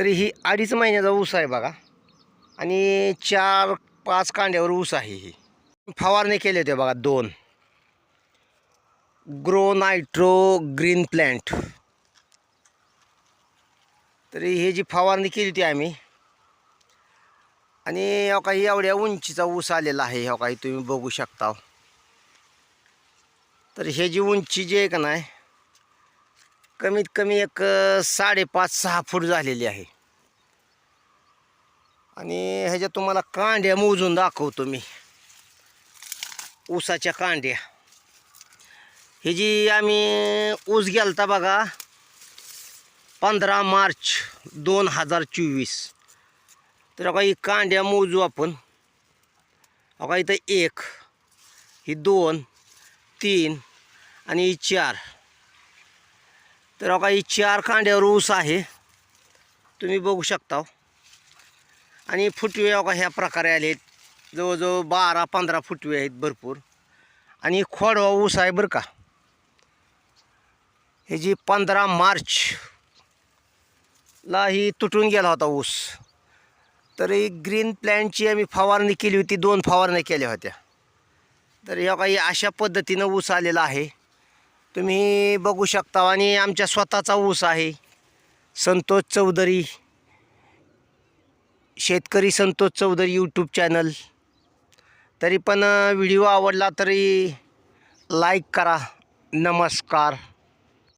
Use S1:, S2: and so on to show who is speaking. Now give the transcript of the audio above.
S1: तरी ही अडीच महिन्याचा ऊस आहे बघा. आणि चार पाच कांड्यावर ऊस आहे ही. फवारणी केले होते बघा दोन. Grow nitro green plant. तरी हे जी फवारणी केली होती आम्ही आणि हो काही एवढ्या उंचीचा ऊस आलेला आहे हो काही तुम्ही बघू शकता. तर हे जी उंची जी आहे का नाही कमीत कमी एक साडेपाच सहा फूट झालेली आहे. आणि ह्याच्या तुम्हाला कांड्या मोजून दाखवतो मी. ऊसाच्या कांड्या. ही जी आम्ही ऊस गेलता बघा पंधरा मार्च दोन हजार चोवीस. तर काही कांड्या मोजू आपण. अका इथं एक ही दोन तीन आणि ही चार. तर अका ही चार कांड्यावर ऊस आहे. तुम्ही बघू शकता आणि फुटवे अका ह्या प्रकारे आले आहेत जवळजवळ बारा पंधरा फुटवे आहेत भरपूर. आणि खोडवा ऊस आहे बरं का. हे जी पंधरा मार्च ला ही तुटून गेला होता ऊस. तर ही ग्रीन प्लॅनची आम्ही फवारणी केली होती दोन फवारण्या केल्या होत्या. तर या काही अशा पद्धतीनं ऊस आलेला आहे. तुम्ही बघू शकता आणि आमच्या स्वतःचा ऊस आहे. संतोष चौधरी. शेतकरी संतोष चौधरी यूट्यूब चॅनल तरी पण व्हिडिओ आवडला तरी लाईक करा. नमस्कार.